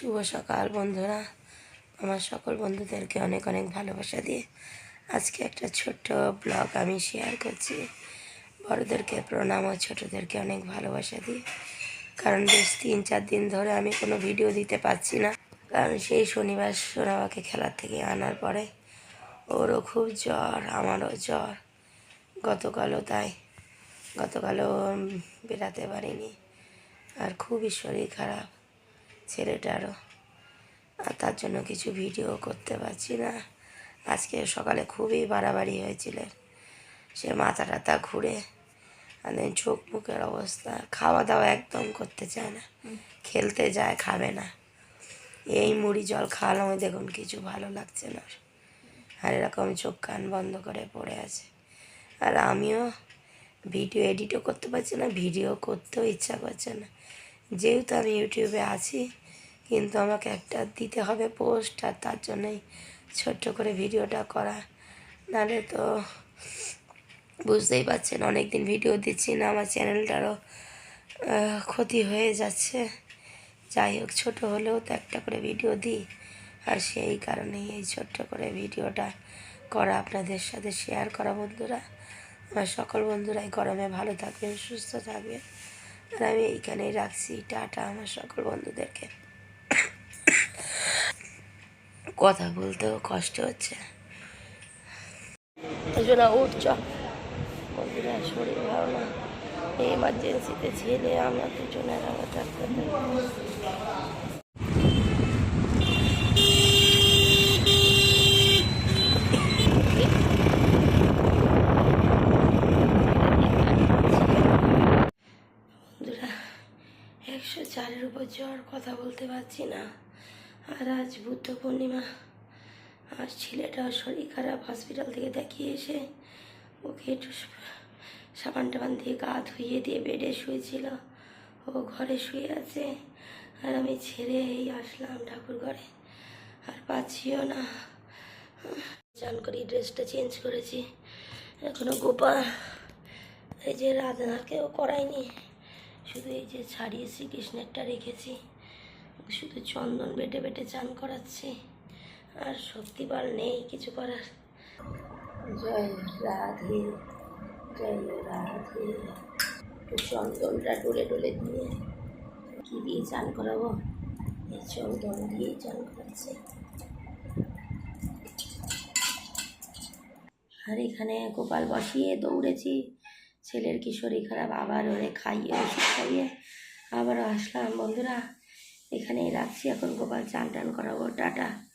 শুভ সকাল বন্ধুরা। আমার সকল বন্ধুদেরকে অনেক অনেক ভালোবাসা দিয়ে আজকে একটা ছোট্ট ব্লগ আমি শেয়ার করছি। বড়োদেরকে প্রণাম ও ছোটোদেরকে অনেক ভালোবাসা দিই কারণ বেশ তিন চার দিন ধরে আমি কোনো ভিডিও দিতে পারছি না। কারণ সেই শনিবার সোনাবাকে খেলার থেকে আনার পরে ওরও খুব জ্বর, আমারও জ্বর। গতকালও তাই। গতকালও বেরাতে পারিনি। আর খুবই শরীর খারাপ। ছেলেটারও আর। তার জন্য কিছু ভিডিও করতে পারছি না। আজকে সকালে খুবই বাড়াবাড়ি হয়েছিল। সে মাথা টাথা ঘুরে আর চোখ মুখের অবস্থা খাওয়া দাওয়া একদম করতে চায় না। খেলতে যায় খাবে না। এই মুড়ি জল খাওয়ালাম দেখুন কিছু ভালো লাগছে না। আর এরকম চোখ কান বন্ধ করে পড়ে আছে। আর আমিও ভিডিও এডিটও করতে পারছি না ভিডিও করতেও ইচ্ছা করছে না। যেহেতু আমি ইউটিউবে আছি, কিন্তু আমাকে একটা দিতে হবে পোস্ট, আর তার জন্যই ছোট্ট করে ভিডিওটা করা। নাহলে তো বুঝতেই পারছেন অনেক দিন ভিডিও দিচ্ছি না, আমার চ্যানেলটারও ক্ষতি হয়ে যাচ্ছে। যাই হোক, ছোটো হলেও তো একটা করে ভিডিও দিই, আর সেই কারণেই এই ছোট্ট করে ভিডিওটা করা আপনাদের সাথে শেয়ার করা বন্ধুরা। আমার সকল বন্ধুরাই গরমে ভালো থাকবেন, সুস্থ থাকবেন। আর আমি এইখানেই রাখছি। টাটা আমার সকল বন্ধুদেরকে। কথা বলতেও কষ্ট হচ্ছে। জন্য বন্ধুরা, শরীর ভালো না। এমার্জেন্সিতে ছেলে আমরা দুজনের আমার দেখাবো। বন্ধুরা চারের উপর জ্বর, কথা বলতে পারছি না। আর আজ বুদ্ধ পূর্ণিমা। আর ছেলেটার শরীর খারাপ হসপিটাল থেকে দেখিয়ে এসে ওকে একটু সাবান টাবান দিয়ে গা ধুইয়ে দিয়ে বেডে শুয়েছিল। ও ঘরে শুয়ে আছে। আর আমি ছেড়ে এই আসলাম ঠাকুর ঘরে। আর পাচ্ছিও না। চান করি, ড্রেসটা চেঞ্জ করেছি। এখনও গোপা এই যে রাধানাকেও করাইনি শুধু এই যে ছাড়িয়ে শ্রীকৃষ্ণেরটা রেখেছি, শুধু চন্দন বেটে বেটে চান করাচ্ছি, আর শক্তিবল নেই কিছু করার। জয় রাধে জয় রাধে। একটু চন্দনটা ডলে ডলে দিয়ে কি দিয়ে চান করাবো? এই চন্দন দিয়েই চান করাচ্ছি। আর এখানে গোপাল বসিয়ে দৌড়েছি। ছেলের কি শরীর খারাপ, আবার ওরে খাইয়ে ওষুধ খাইয়ে আবারও আসলাম। বন্ধুরা, এখানেই রাখছি। এখন গোপাল চান টান করাবো। টাটা।